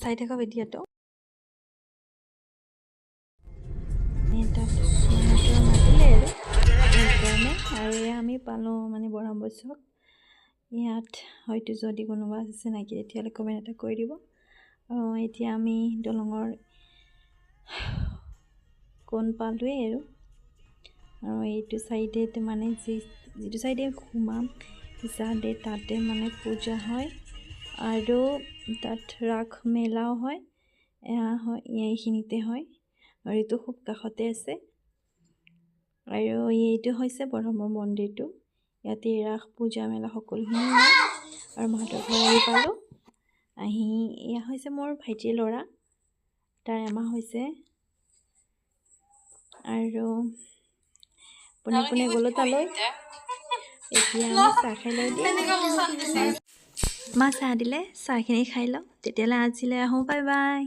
চাই থাকা ভিডিঅ'টো। এই তাত মানুহটো মাতিলে আৰু। এয়া আমি পালোঁ মানে বৰম্বচক ইয়াত হয়তো যদি কোনোবা আছে চিনাকি তেতিয়াহ'লে কমেণ্ট এটা কৰি দিব। আৰু এতিয়া আমি দলঙৰ কোন পালোৱেই আৰু। আৰু এইটো চাইডে মানে যি যিটো চাইডে সোমাম যাতে তাতে মানে পূজা হয়। আৰু তাত ৰাস মেলাও হয়। এয়া হয় এইখিনিতে হয়। আৰু এইটো খুব কাষতে আছে। আৰু এইটো হৈছে ব্ৰহ্ম মন্দিৰটো। ইয়াতে ৰাস পূজা মেলা সকলোখিনি হয়। আৰু মাহঁতৰ ঘৰ আহি পালোঁ। আহি এয়া হৈছে মোৰ ভাইটিৰ ল'ৰা। তাৰ এমাহ হৈছে। আৰু পোনে পোনে গ'লোঁ তালৈ। এতিয়া আমি চাহ খাই লওঁ দিয়া মা চাহ দিলে চাহখিনি খাই লওঁ। তেতিয়াহ'লে আজিলৈ আহোঁ বাই বাই